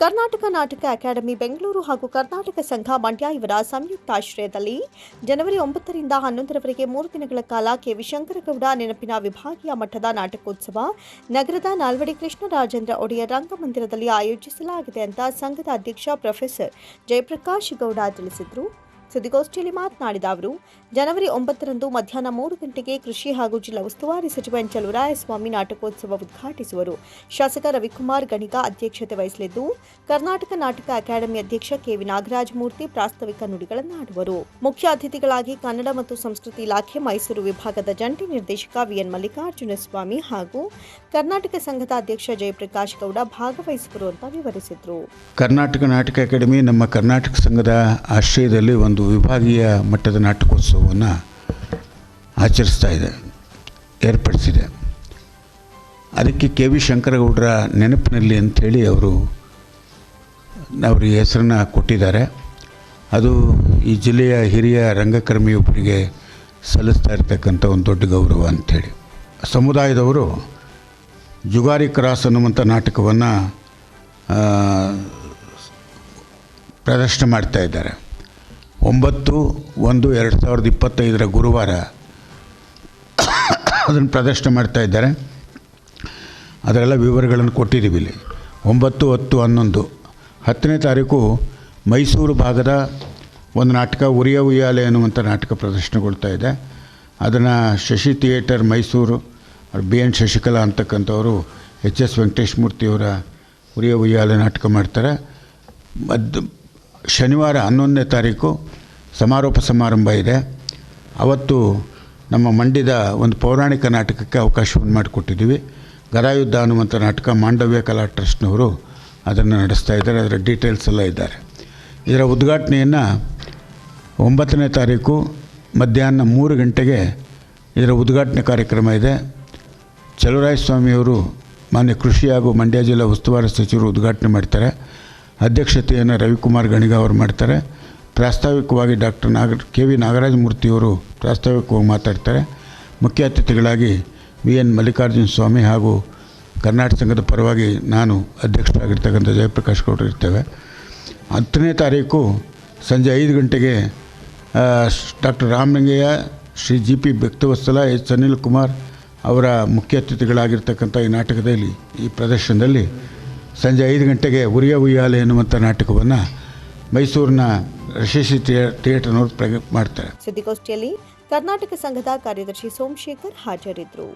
ಕರ್ನಾಟಕ ನಾಟಕ ಅಕಾಡೆಮಿ ಬೆಂಗಳೂರು ಹಾಗೂ ಕರ್ನಾಟಕ ಸಂಘ ಮಂಡ್ಯ ಇವರ ಸಂಯುಕ್ತಾಶ್ರಯದಲ್ಲಿ ಜನವರಿ ಒಂಬತ್ತರಿಂದ ಹನ್ನೊಂದರವರೆಗೆ ಮೂರು ದಿನಗಳ ಕಾಲ ಕೆವಿ ಶಂಕರಗೌಡ ನೆನಪಿನ ವಿಭಾಗೀಯ ಮಟ್ಟದ ನಾಟಕೋತ್ಸವ, ನಗರದ ನಾಲ್ವಡಿ ಕೃಷ್ಣರಾಜೇಂದ್ರ ಒಡೆಯರ್ ರಂಗಮಂದಿರದಲ್ಲಿ ಆಯೋಜಿಸಲಾಗಿದೆ ಅಂತ ಸಂಘದ ಅಧ್ಯಕ್ಷ ಪ್ರೊಫೆಸರ್ ಜಯಪ್ರಕಾಶ್ ಗೌಡ ತಿಳಿಸಿದರು. ಸುದ್ದಿಗೋಷ್ಠಿಯಲ್ಲಿ ಮಾತನಾಡಿದ ಅವರು, ಜನವರಿ ಒಂಬತ್ತರಂದು ಮಧ್ಯಾಹ್ನ ಮೂರು ಗಂಟೆಗೆ ಕೃಷಿ ಹಾಗೂ ಜಿಲ್ಲಾ ಉಸ್ತುವಾರಿ ಸಚಿವ ಎನ್ ಚಲುವರಾಯಸ್ವಾಮಿ ನಾಟಕೋತ್ಸವ ಉದ್ಘಾಟಿಸುವರು. ಶಾಸಕ ರವಿಕುಮಾರ್ ಗಣಿಗ ಅಧ್ಯಕ್ಷತೆ ವಹಿಸಲಿದ್ದು, ಕರ್ನಾಟಕ ನಾಟಕ ಅಕಾಡೆಮಿ ಅಧ್ಯಕ್ಷ ಕೆವಿ ನಾಗರಾಜ್ ಮೂರ್ತಿ ಪ್ರಾಸ್ತಾವಿಕ ನುಡಿಗಳನ್ನಾಡುವರು. ಮುಖ್ಯ ಅತಿಥಿಗಳಾಗಿ ಕನ್ನಡ ಮತ್ತು ಸಂಸ್ಕೃತಿ ಇಲಾಖೆ ಮೈಸೂರು ವಿಭಾಗದ ಜಂಟಿ ನಿರ್ದೇಶಕ ವಿಎನ್ ಮಲ್ಲಿಕಾರ್ಜುನ ಸ್ವಾಮಿ ಹಾಗೂ ಕರ್ನಾಟಕ ಸಂಘದ ಅಧ್ಯಕ್ಷ ಜಯಪ್ರಕಾಶ್ ಗೌಡ ಭಾಗವಹಿಸುವರು ಅಂತ ವಿವರಿಸಿದರು. ಕರ್ನಾಟಕ ನಾಟಕ ಅಕಾಡೆಮಿ ನಮ್ಮ ಕರ್ನಾಟಕ ಸಂಘದ ಆಶ್ರಯದಲ್ಲಿ ವಿಭಾಗೀಯ ಮಟ್ಟದ ನಾಟಕೋತ್ಸವವನ್ನು ಆಚರಿಸ್ತಾ ಇದೆ, ಏರ್ಪಡಿಸಿದೆ. ಅದಕ್ಕೆ ಕೆ ವಿ ಶಂಕರಗೌಡರ ನೆನಪಿನಲ್ಲಿ ಅಂಥೇಳಿ ಅವರು ಅವರಿಗೆ ಹೆಸರನ್ನು ಕೊಟ್ಟಿದ್ದಾರೆ. ಅದು ಈ ಜಿಲ್ಲೆಯ ಹಿರಿಯ ರಂಗಕರ್ಮಿಯೊಬ್ಬರಿಗೆ ಸಲ್ಲಿಸ್ತಾ ಇರತಕ್ಕಂಥ ಒಂದು ದೊಡ್ಡ ಗೌರವ ಅಂಥೇಳಿ. ಸಮುದಾಯದವರು ಜುಗಾರಿ ಕ್ರಾಸ್ ಅನ್ನುವಂಥ ನಾಟಕವನ್ನು ಪ್ರದರ್ಶನ ಮಾಡ್ತಾ ಇದ್ದಾರೆ. ಒಂಬತ್ತು ಒಂದು ಎರಡು ಸಾವಿರದ ಇಪ್ಪತ್ತೈದರ ಗುರುವಾರ ಅದನ್ನು ಪ್ರದರ್ಶನ ಮಾಡ್ತಾ ಇದ್ದಾರೆ. ಅದರೆಲ್ಲ ವಿವರಗಳನ್ನು ಕೊಟ್ಟಿದ್ದೀವಿ ಇಲ್ಲಿ. ಒಂಬತ್ತು, ಹತ್ತು, ಹನ್ನೊಂದು. ಹತ್ತನೇ ತಾರೀಕು ಮೈಸೂರು ಭಾಗದ ಒಂದು ನಾಟಕ ಉರಿಯ ಉಯ್ಯಾಲೆ ಅನ್ನುವಂಥ ನಾಟಕ ಪ್ರದರ್ಶನಗೊಳ್ತಾ ಇದೆ. ಅದನ್ನು Shashi theatre Mysuru B N Shashikala ಅಂತಕ್ಕಂಥವರು H S Venkatesh ಮೂರ್ತಿಯವರ ಉರಿಯ ಉಯ್ಯಾಲೆ ನಾಟಕ ಮಾಡ್ತಾರೆ. ಮದ್ದು ಶನಿವಾರ ಹನ್ನೊಂದನೇ ತಾರೀಕು ಸಮಾರೋಪ ಸಮಾರಂಭ ಇದೆ. ಅವತ್ತು ನಮ್ಮ ಮಂಡ್ಯದ ಒಂದು ಪೌರಾಣಿಕ ನಾಟಕಕ್ಕೆ ಅವಕಾಶವನ್ನು ಮಾಡಿಕೊಟ್ಟಿದ್ದೀವಿ. ಗದಾಯುದ್ಧ ಅನ್ನುವಂಥ ನಾಟಕ ಮಾಂಡವ್ಯ ಕಲಾ ಟ್ರಸ್ಟ್ನವರು ಅದನ್ನು ನಡೆಸ್ತಾ ಇದ್ದಾರೆ. ಅದರ ಡೀಟೇಲ್ಸ್ ಎಲ್ಲ ಇದ್ದಾರೆ. ಇದರ ಉದ್ಘಾಟನೆಯನ್ನು ಒಂಬತ್ತನೇ ತಾರೀಕು ಮಧ್ಯಾಹ್ನ ಮೂರು ಗಂಟೆಗೆ ಇದರ ಉದ್ಘಾಟನೆ ಕಾರ್ಯಕ್ರಮ ಇದೆ. ಚಲುರಾಯಸ್ವಾಮಿಯವರು ಮಾನ್ಯ ಕೃಷಿ ಹಾಗೂ ಮಂಡ್ಯ ಜಿಲ್ಲಾ ಉಸ್ತುವಾರಿ ಸಚಿವರು ಉದ್ಘಾಟನೆ ಮಾಡ್ತಾರೆ. ಅಧ್ಯಕ್ಷತೆಯನ್ನು ರವಿಕುಮಾರ್ ಗಣಿಗ ಅವರು ಮಾಡ್ತಾರೆ. ಪ್ರಾಸ್ತಾವಿಕವಾಗಿ ಡಾಕ್ಟರ್ ನಾಗ ಕೆ ವಿ ನಾಗರಾಜ ಮೂರ್ತಿಯವರು ಪ್ರಾಸ್ತಾವಿಕವಾಗಿ ಮಾತಾಡ್ತಾರೆ. ಮುಖ್ಯ ಅತಿಥಿಗಳಾಗಿ ವಿ ಎನ್ ಮಲ್ಲಿಕಾರ್ಜುನ ಸ್ವಾಮಿ ಹಾಗೂ ಕರ್ನಾಟಕ ಸಂಘದ ಪರವಾಗಿ ನಾನು ಅಧ್ಯಕ್ಷರಾಗಿರ್ತಕ್ಕಂಥ ಜಯಪ್ರಕಾಶ್ ಗೌಡರು ಇರ್ತೇವೆ. ಹತ್ತನೇ ತಾರೀಕು ಸಂಜೆ ಐದು ಗಂಟೆಗೆ doctor Ramalingaiah, Shri G P Bhaktavatsala H Anil Kumar ಅವರ ಮುಖ್ಯ ಅತಿಥಿಗಳಾಗಿರ್ತಕ್ಕಂಥ ಈ ನಾಟಕದಲ್ಲಿ, ಈ ಪ್ರದರ್ಶನದಲ್ಲಿ ಸಂಜೆ ಐದು ಗಂಟೆಗೆ ಉರಿಯ ಉಯ್ಯಾಲೆ ಎನ್ನುವಂಥ ನಾಟಕವನ್ನು ಮೈಸೂರಿನ ಯಶಸ್ವಿ ಥಿಯೇಟರ್ನವರು ಪ್ರ ಮಾಡ್ತಾರೆ. ಸುದ್ದಿಗೋಷ್ಠಿಯಲ್ಲಿ ಕರ್ನಾಟಕ ಸಂಘದ ಕಾರ್ಯದರ್ಶಿ ಸೋಮಶೇಖರ್ ಹಾಜರಿದ್ದರು.